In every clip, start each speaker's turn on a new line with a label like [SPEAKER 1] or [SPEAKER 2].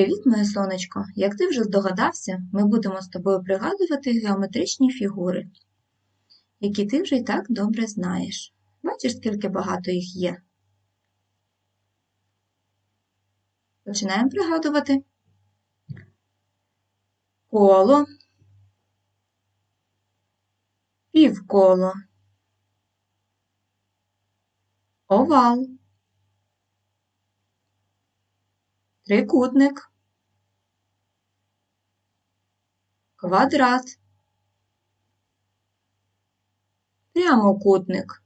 [SPEAKER 1] Привіт, моє сонечко! Як ти вже здогадався, ми будемо з тобою пригадувати геометричні фігури, які ти вже й так добре знаєш. Бачиш, скільки багато їх є. Починаємо пригадувати. Коло, півколо, овал, трикутник, квадрат, прямокутник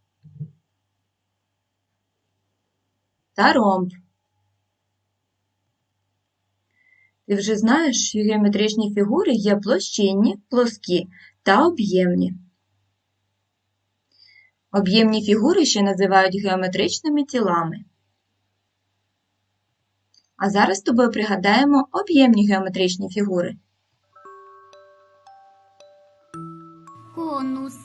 [SPEAKER 1] та ромб. Ти вже знаєш, що геометричні фігури є площинні, плоскі та об'ємні. Об'ємні фігури ще називають геометричними тілами. А зараз з тобою пригадаємо об'ємні геометричні фігури.
[SPEAKER 2] Конус,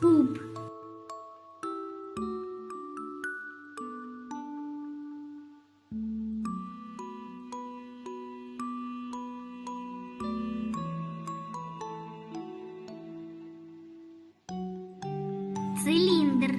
[SPEAKER 2] куб, циліндр,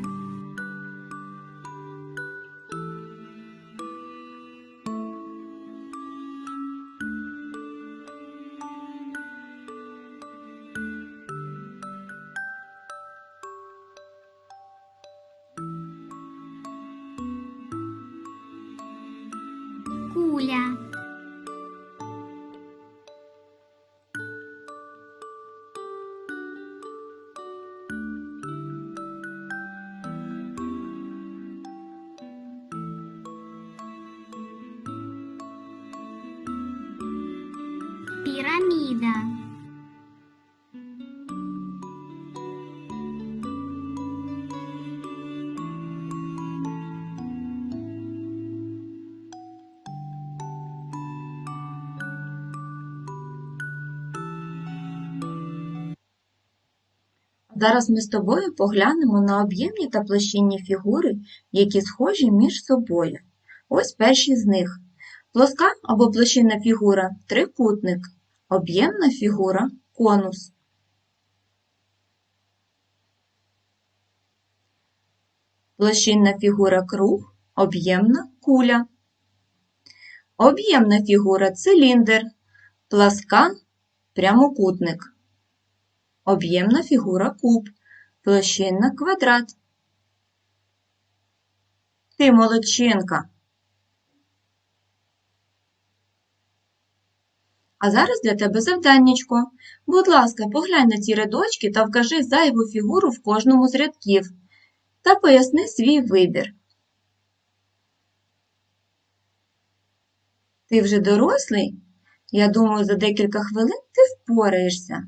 [SPEAKER 2] куля, піраміда,
[SPEAKER 1] Зараз ми з тобою поглянемо на об'ємні та площинні фігури, які схожі між собою. Ось перші з них. Плоска або площинна фігура трикутник, об'ємна фігура конус. Площинна фігура круг, об'ємна куля. Об'ємна фігура циліндр, пласка прямокутник. Об'ємна фігура куб, площинна квадрат. Ти молодчинка. А зараз для тебе завданнячко. Будь ласка, поглянь на ці рядочки та вкажи зайву фігуру в кожному з рядків та поясни свій вибір. Ти вже дорослий? Я думаю, за декілька хвилин ти впораєшся.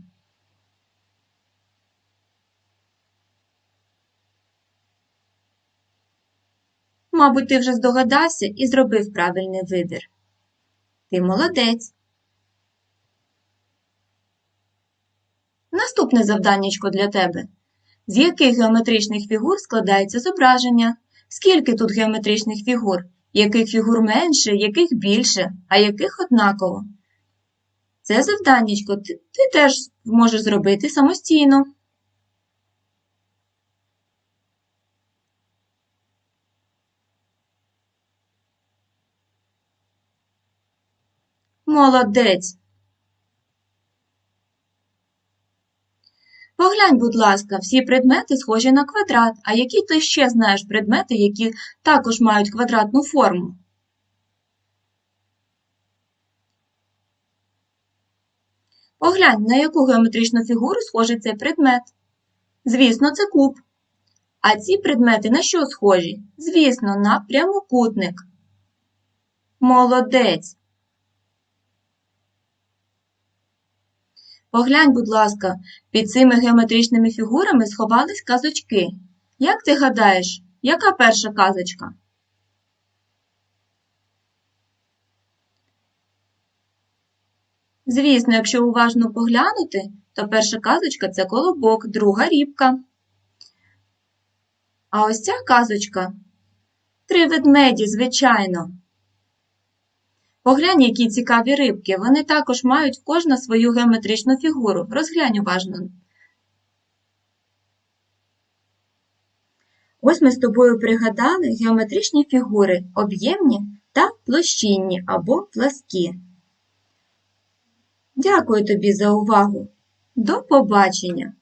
[SPEAKER 1] Мабуть, ти вже здогадався і зробив правильний вибір. Ти молодець. Наступне завданнячко для тебе. З яких геометричних фігур складається зображення? Скільки тут геометричних фігур? Яких фігур менше, яких більше, а яких однаково? Це завданнячко ти, ти теж можеш зробити самостійно. Молодець! Поглянь, будь ласка, всі предмети схожі на квадрат, а які ти ще знаєш предмети, які також мають квадратну форму? Поглянь, на яку геометричну фігуру схожий цей предмет. Звісно, це куб. А ці предмети на що схожі? Звісно, на прямокутник. Молодець! Поглянь, будь ласка, під цими геометричними фігурами сховались казочки. Як ти гадаєш, яка перша казочка? Звісно, якщо уважно поглянути, то перша казочка це колобок, друга рібка. А ось ця казочка три ведмеді, звичайно. Поглянь, які цікаві рибки. Вони також мають кожна свою геометричну фігуру. Розглянь уважно. Ось ми з тобою пригадали геометричні фігури об'ємні та площинні або пласкі. Дякую тобі за увагу. До побачення!